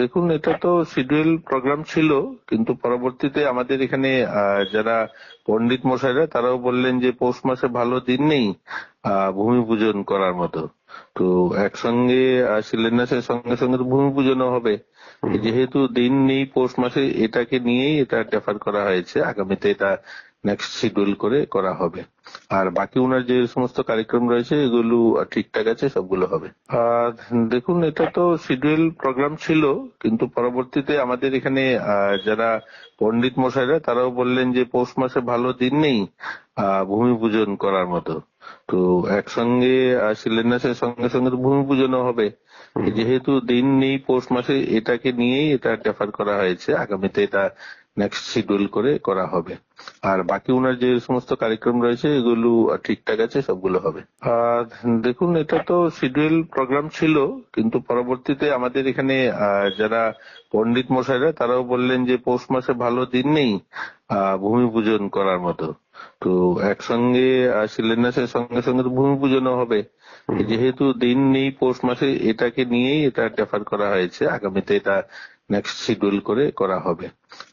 দেখুন এটা তো শিডিউল প্রোগ্রাম ছিল কিন্তু পরবর্তীতে আমাদের এখানে যারা পণ্ডিত মশাইরা তারাও বললেন যে পৌষ মাসে ভালো দিন নেই আহ, ভূমি পূজন করার মতো। তো একসঙ্গে শিলান্যাসের সঙ্গে সঙ্গে তো ভূমি পূজনও হবে। যেহেতু দিন নেই পৌষ মাসে এটাকে নিয়েই এটা ডেফার করা হয়েছে। আগামীতে এটা নেক্সট শিডিউল করে করা হবে। আর বাকি ওনার যে সমস্ত কার্যক্রম রয়েছে এগুলো ঠিকঠাক আছে সবগুলো হবে। আর দেখুন এটা তো শিডিউল প্রোগ্রাম ছিল কিন্তু পরবর্তীতে আমাদের এখানে যারা পণ্ডিত মশাইরা তারাও বললেন যে পৌষ মাসে ভালো দিন নেই আহ, ভূমি পূজন করার মতো। তো একসঙ্গে শিলান্যাসের সঙ্গে সঙ্গে তো ভূমি পূজনও হবে। যেহেতু দিন নেই পৌষ মাসে এটাকে নিয়েই এটা ডেফার করা হয়েছে। আগামীতে এটা নেক্সট শিডিউল করে করা হবে। আর বাকি ওনার যে সমস্ত কার্যক্রম রয়েছে এগুলো ঠিকঠাক আছে সবগুলো হবে। আর দেখুন এটা তো শিডিউল প্রোগ্রাম ছিল কিন্তু পরবর্তীতে আমাদের এখানে যারা পণ্ডিত মশাইরা তারাও বললেন যে পৌষ মাসে ভালো দিন নেই আহ, ভূমি পূজন করার মতো। তো একসঙ্গে শিলান্যাসের সঙ্গে সঙ্গে তো ভূমি পূজনও হবে। যেহেতু দিন নেই পৌষ মাসে এটাকে নিয়েই এটা ডেফার করা হয়েছে। আগামীতে এটা নেক্সট শিডিউল করে করা হবে।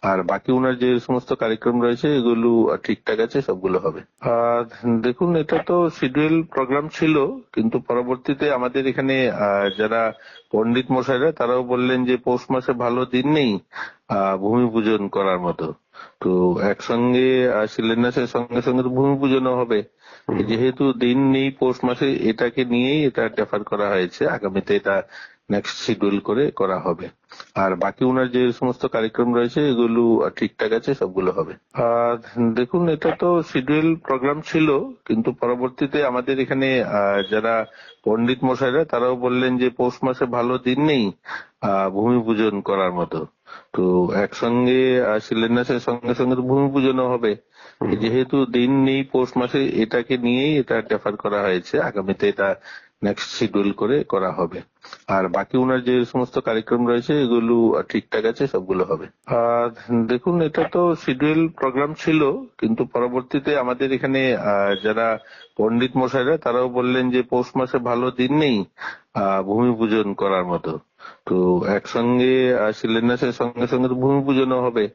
আর বাকি ওনার যে সমস্ত কার্যক্রম রয়েছে এগুলো ঠিকঠাক আছে সবগুলো হবে। আর দেখুন এটা তো শিডিউল প্রোগ্রাম ছিল কিন্তু পরবর্তীতে আমাদের এখানে যারা পণ্ডিত মশাইরা তারাও বললেন যে পৌষ মাসে ভালো দিন নেই আহ, ভূমি পূজন করার মতো। তো একসঙ্গে শিলান্যাসের সঙ্গে সঙ্গে তো ভূমি পূজনও হবে। যেহেতু দিন নেই পৌষ মাসে এটাকে নিয়েই এটা ডেফার করা হয়েছে। আগামীতে এটা নেক্সট শিডিউল করে করা হবে। আর বাকি ওনার যে সমস্ত কার্যক্রম রয়েছে এগুলো ঠিকঠাক আছে সবগুলো হবে। আর দেখুন এটা তো শিডিউল প্রোগ্রাম ছিল কিন্তু পরবর্তীতে আমাদের এখানে যারা পণ্ডিত মশাইরা তারাও বললেন যে পৌষ মাসে ভালো দিন নেই আহ, ভূমি পূজন করার মতো। তো একসঙ্গে শিলান্যাসের সঙ্গে সঙ্গে তো ভূমি পূজনও হবে। যেহেতু দিন নেই পৌষ মাসে এটাকে নিয়েই এটা ডেফার করা হয়েছে। আগামীতে এটা নেক্সট শিডিউল করে করা হবে। আর বাকি ওনার যে সমস্ত কার্যক্রম রয়েছে এগুলো ঠিকঠাক আছে সবগুলো হবে। আর দেখুন এটা তো শিডিউল প্রোগ্রাম ছিল কিন্তু পরবর্তীতে আমাদের এখানে যারা পণ্ডিত মশাইরা তারাও বললেন যে পৌষ মাসে ভালো দিন নেই আহ, ভূমি পূজন করার মতো। তো একসঙ্গে শিলান্যাসের সঙ্গে সঙ্গে তো ভূমি পূজনও হবে।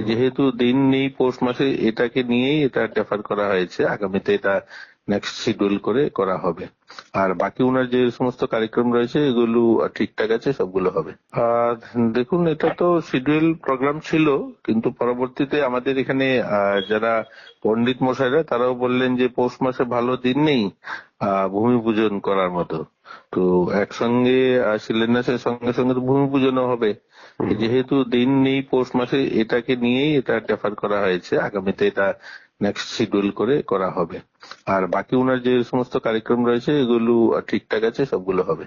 যেহেতু দিন নেই পৌষ মাসে এটাকে নিয়েই এটা ডেফার করা হয়েছে। আগামীতে এটা নেক্সট শিডিউল করে করা হবে। আর বাকি ওনার যে সমস্ত কার্যক্রম রয়েছে এগুলো ঠিকঠাক আছে সবগুলো হবে। আর দেখুন এটা তো শিডিউল প্রোগ্রাম ছিল কিন্তু পরবর্তীতে আমাদের এখানে যারা পণ্ডিত মশাইরা তারাও বললেন যে পৌষ মাসে ভালো দিন নেই আহ, ভূমি পূজন করার মতো। তো একসঙ্গে শিলান্যাসের সঙ্গে সঙ্গে তো ভূমি পূজনও হবে। যেহেতু দিন নেই পৌষ মাসে এটাকে নিয়েই এটা ডেফার করা হয়েছে। আগামীতে এটা নেক্সট শিডিউল করে করা হবে। আর বাকি ওনার যে সমস্ত কার্যক্রম রয়েছে, এগুলো ঠিকঠাক আছে, সবগুলো হবে।